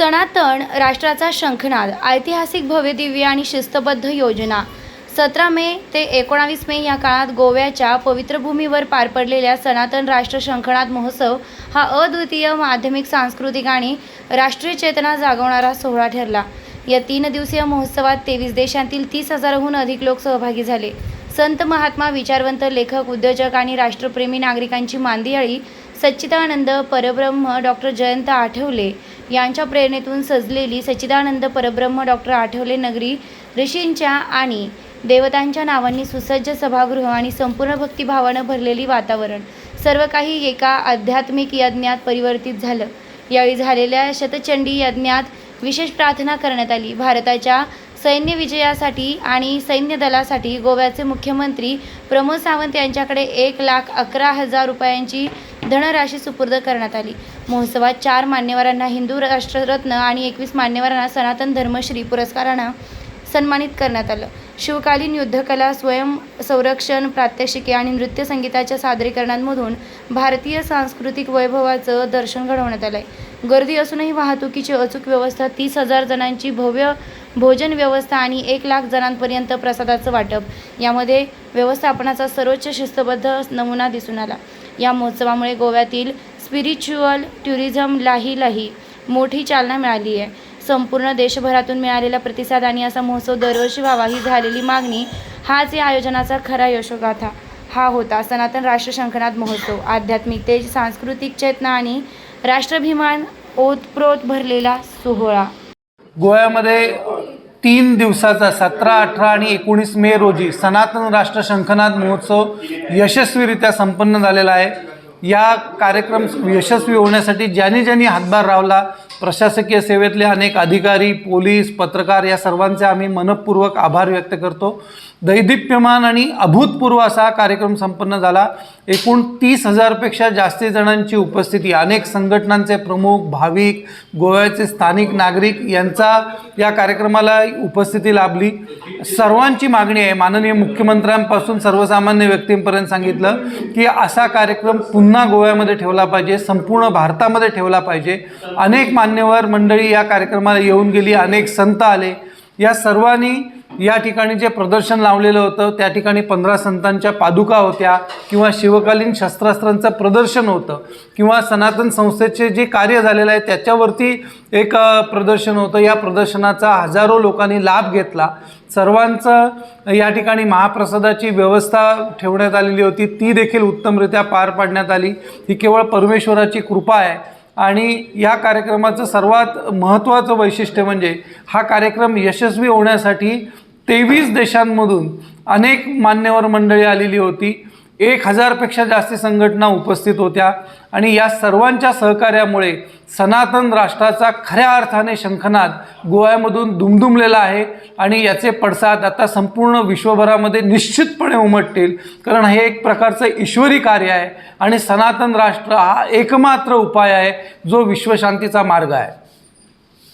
सनातन राष्ट्राचा शंखनाद ऐतिहासिक भव्यदिव्य आणि शिस्तबद्ध योजना. सतरा मे ते एकोणावीस मे या काळात गोव्याच्या पवित्र भूमीवर पार पडलेल्या सनातन राष्ट्र शंखनाद महोत्सव हा अद्वितीय माध्यमिक सांस्कृतिक आणि राष्ट्रीय चेतना जागवणारा सोहळा ठरला. या तीन दिवसीय महोत्सवात तेवीस देशांतील तीस हजाराहून अधिक लोक सहभागी झाले. संत महात्मा विचारवंत लेखक उद्योजक आणि राष्ट्रप्रेमी नागरिकांची मांदियाळी सच्चिदानंद परब्रह्म डॉक्टर जयंत आठवले यांच्या प्रेरणेतून सजलेली सच्चिदानंद परब्रह्म डॉक्टर आठवले नगरी ऋषींच्या आणि देवतांच्या नावांनी सुसज्ज सभागृह आणि संपूर्ण भक्तिभावानं भरलेली वातावरण. सर्व काही एका आध्यात्मिक यज्ञात परिवर्तित झालं. यावेळी झालेल्या शतचंडी यज्ञात विशेष प्रार्थना करण्यात आली. भारताच्या सैन्य विजयासाठी आणि सैन्य दलासाठी गोव्याचे मुख्यमंत्री प्रमोद सावंत यांच्याकडे एक लाख अकरा हजार रुपयांची धनराशी सुपूर्द करण्यात आली. महोत्सवात चार मान्यवरांना हिंदू राष्ट्ररत्न आणि एकवीस मान्यवरांना सनातन धर्मश्री पुरस्कारानं सन्मानित करण्यात आलं. शिवकालीन युद्धकला स्वयं संरक्षण प्रात्यक्षिके आणि नृत्य संगीताच्या सादरीकरणांमधून भारतीय सांस्कृतिक वैभवाचं दर्शन घडवण्यात आलं आहे गर्दी असूनही वाहतुकीची अचूक व्यवस्था तीस हजार जणांची भव्य भोजन व्यवस्था आणि एक लाख जणांपर्यंत प्रसादाचं वाटप. यामध्ये व्यवस्थापनाचा सर्वोच्च शिस्तबद्ध नमुना दिसून आला. या महोत्सवामुळे गोव्यातील स्पिरिच्युअल टुरिझमलाही लाही मोठी चालना मिळाली आहे. संपूर्ण देशभरातून मिळालेला प्रतिसाद आणि असा महोत्सव दरवर्षी व्हावा ही झालेली मागणी हाच या आयोजनाचा खरा यशोगाथा. हा होता सनातन राष्ट्र शंखनाद महोत्सव. आध्यात्मिकतेची सांस्कृतिक चेतना आणि राष्ट्राभिमान ओतप्रोत भरलेला सोहळा. गोव्यामध्ये तीन दिवसाचा सतरा अठरा आणि एकोणीस मे रोजी सनातन राष्ट्र शंखनाद महोत्सव यशस्वीरित्या संपन्न झालेला आहे. या कार्यक्रम यशस्वी होण्यासाठी ज्यांनी ज्यांनी हातभार लावला प्रशासकीय सेवेतले अनेक अधिकारी पोलीस पत्रकार या सर्वांचे आम्ही मनपूर्वक आभार व्यक्त करतो. दैदिप्यमान आणि अभूतपूर्व असा कार्यक्रम संपन्न झाला. एकूण तीस हजारपेक्षा जास्ती जणांची उपस्थिती अनेक संघटनांचे प्रमुख भाविक गोव्याचे स्थानिक नागरिक यांचा या कार्यक्रमाला उपस्थिती लाभली. सर्वांची मागणी आहे माननीय मुख्यमंत्र्यांपासून सर्वसामान्य व्यक्तींपर्यंत सांगितलं की असा कार्यक्रम पुन्हा गोव्यामध्ये ठेवला पाहिजे संपूर्ण भारतामध्ये ठेवला पाहिजे. अनेक मान मान्यवर मंडळी या कार्यक्रमाला येऊन गेली अनेक संत आले. या सर्वांनी या ठिकाणी जे प्रदर्शन लावलेलं होतं त्या ठिकाणी पंधरा संतांच्या पादुका होत्या किंवा शिवकालीन शस्त्रास्त्रांचं प्रदर्शन होतं किंवा सनातन संस्थेचे जे कार्य झालेलं आहे त्याच्यावरती एक प्रदर्शन होतं. या प्रदर्शनाचा हजारो लोकांनी लाभ घेतला. सर्वांचं या ठिकाणी महाप्रसादाची व्यवस्था ठेवण्यात आलेली होती. ती देखील उत्तमरित्या पार पाडण्यात आली. ही केवळ परमेश्वराची कृपा आहे. आणि या कार्यक्रमाचं सर्वात महत्त्वाचं वैशिष्ट्य म्हणजे हा कार्यक्रम यशस्वी होण्यासाठी तेवीस देशांमधून अनेक मान्यवर मंडळी आलेली होती. एक हजारपेक्षा जास्त संघटना उपस्थित होत्या आणि या सर्वांच्या सहकार्यामुळे सनातन राष्ट्राचा खऱ्या अर्थाने शंखनाद गोव्यामधून दुमदुमलेला आहे आणि याचे पडसाद आता संपूर्ण विश्वभरामध्ये निश्चितपणे उमटतील. कारण हे एक प्रकारचं ईश्वरी कार्य आहे आणि सनातन राष्ट्र हा एकमात्र उपाय आहे जो विश्वशांतीचा मार्ग आहे.